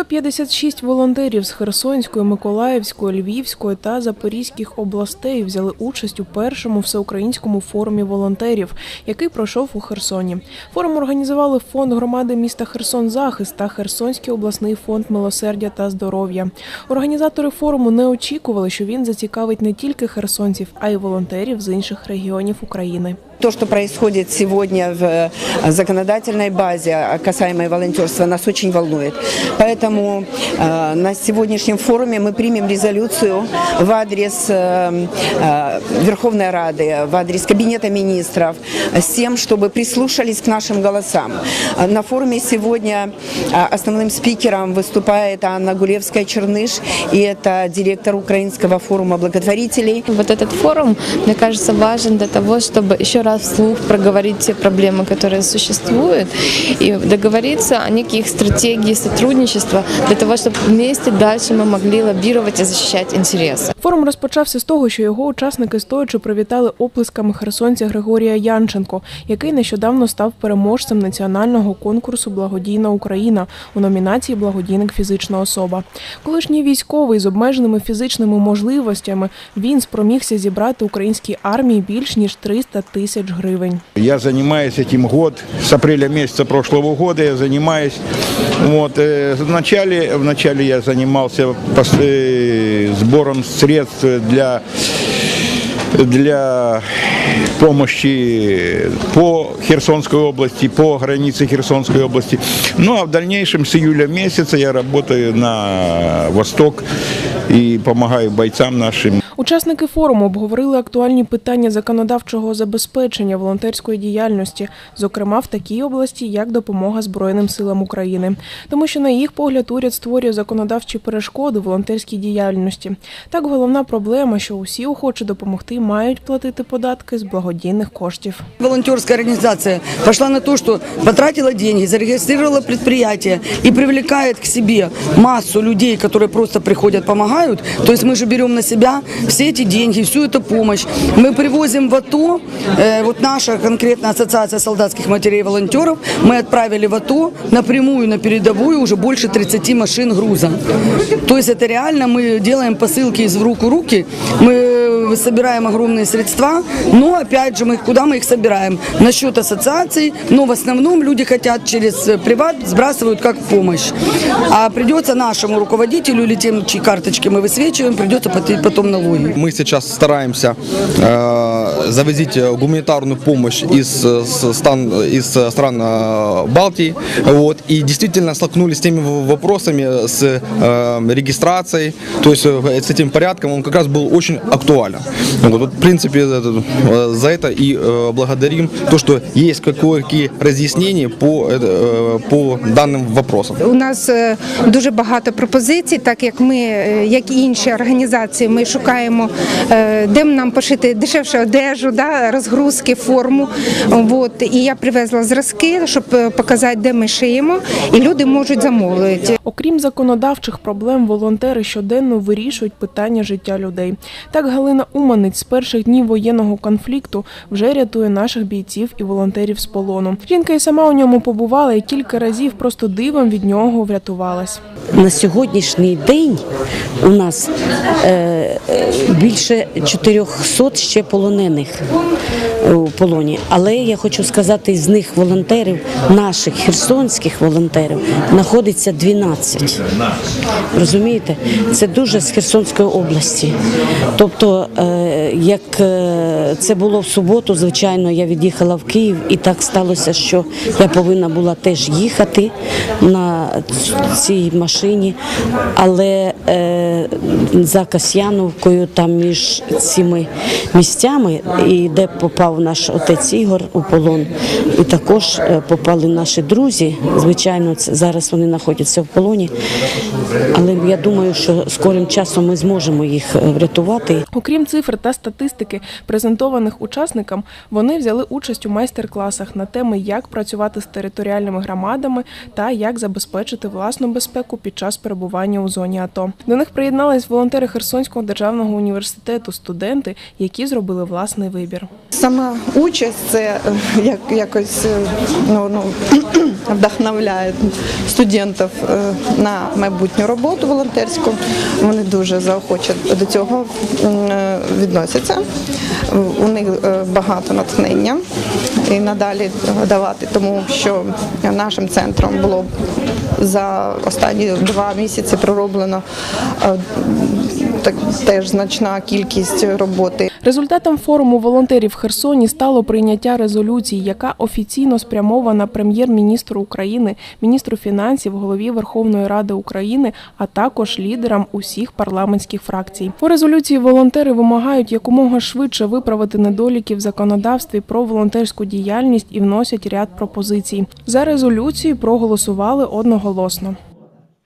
156 волонтерів з Херсонської, Миколаївської, Львівської та Запорізьких областей взяли участь у першому всеукраїнському форумі волонтерів, який пройшов у Херсоні. Форум організували фонд громади міста Херсон Захист та Херсонський обласний фонд милосердя та здоров'я. Організатори форуму не очікували, що він зацікавить не тільки херсонців, а й волонтерів з інших регіонів України. То, что происходит сегодня в э, законодательной базе касаемой волонтерства, нас очень волнует. Поэтому э, на сегодняшнем форуме мы примем резолюцию в адрес э, Верховной Рады, в адрес Кабинета министров, с тем, чтобы прислушались к нашим голосам. На форуме сегодня основным спикером выступает Анна Гулевская-Черныш, и это директор Украинского форума благотворителей. Вот этот форум, мне кажется, важен для того, чтобы еще раз вслух проговорить те проблемы, которые существуют, и договориться о неких стратегии сотрудничества для того, чтобы вместе дальше мы могли лоббировать и защищать интересы. Форум розпочався з того, що його учасники стоячи привітали оплесками херсонця Григорія Янченко, який нещодавно став переможцем національного конкурсу Благодійна Україна у номінації Благодійник фізична особа. Колишній військовий з обмеженими фізичними можливостями він спромігся зібрати українській армії більш ніж 300 тисяч гривень. Я занимаюсь этим год, с апреля месяца прошлого года я занимаюсь. Вот, э, в, начале, в начале я занимался пос- э, сбором средств для для помощи по Херсонской области, по границе Херсонской области. Ну а в дальнейшем с июля месяца я работаю на восток и помогаю бойцам нашим. Учасники форуму обговорили актуальні питання законодавчого забезпечення волонтерської діяльності, зокрема в такій області, як допомога Збройним силам України, тому що на їх погляд уряд створює законодавчі перешкоди волонтерській діяльності. Так, головна проблема, що усі охочі допомогти мають платити податки з благодійних коштів. Волонтерская организация пошла на то, что потратила деньги, зарегистрировала предприятие и привлекает к себе массу людей, которые просто приходят, помогают. То есть мы же берем на себя все эти деньги, всю эту помощь. Мы привозим в АТО, э, вот наша конкретно ассоциация солдатских матерей и волонтеров, мы отправили в АТО напрямую на передовую уже больше 30 машин груза. То есть это реально мы делаем посылки из рук в руки, мы собираем огромные средства, но опять же мы куда мы их собираем? На счет ассоциаций, но в основном люди хотят через приват сбрасывают как помощь. А придется нашему руководителю или тем, чьи карточки мы высвечиваем, придется платить потом налоги. Мы сейчас стараемся э, завозить гуманитарную помощь из, э, с- стран, из э, стран э, Балтии. Вот, и действительно столкнулись с теми вопросами, с э, регистрацией, то есть с этим порядком, он как раз был очень актуален. Вот, вот, в принципе, это, э, за это и э, благодарим то, что есть какие разъяснения по, э, по данным вопросам. У нас е, дуже багато пропозицій, так як ми, е, як і інші організації, ми шукаємо, е, де нам пошити дешевшу одежу, да, розгрузки, форму. От. І я привезла зразки, щоб е, показати, де ми шиємо, і люди можуть замовити. Окрім законодавчих проблем, волонтери щоденно вирішують питання життя людей. Так Галина Уманець з перших днів воєнного конфлікту вже рятує наших бійців і волонтерів з полону. Жінка і сама у ньому побувала і кілька разів просто дивом від нього врятувалась. На сьогоднішній день у нас е, е, більше 400 ще полонених у полоні. Але я хочу сказати, з них волонтерів, наших херсонських волонтерів, знаходиться 12. Розумієте? Це дуже з Херсонської області. Тобто, е, як е, це було в суботу, звичайно, я від'їхала в Київ, і так сталося, що я повинна була теж їхати на цій машині, але е, за Касьяновкою, там між цими місцями, і де попав наш отець Ігор у полон, і також е, попали наші друзі. Звичайно, зараз вони знаходяться в полоні. Але я думаю, що скорим часом ми зможемо їх е, врятувати. Окрім цифр та статистики, презентованих учасникам, вони взяли участь у майстер-класах на теми, як працювати з територіальними громадами та як забезпечити власну безпеку під час перебування у зоні АТО. До них приєднались волонтери Херсонського державного університету, студенти, які зробили власний вибір. Сама участь це е, як якось е, ну, ну, вдохновляє студентів е, на майбутню роботу волонтерську. Вони дуже заохоче до цього відносяться. У них е, багато натхнення і надалі давати, тому що нашим центром було за останні два місяці пророблено е, так, теж значна кількість роботи. Результатом форуму волонтерів в Херсоні стало прийняття резолюції, яка офіційно спрямована прем'єр-міністру України, міністру фінансів, голові Верховної Ради України, а також лідерам усіх парламентських фракцій. У резолюції волонтери вимагають якомога швидше виправити недоліки в законодавстві про волонтерську діяльність і вносять ряд пропозицій. За резолюцію проголосували одноголосно.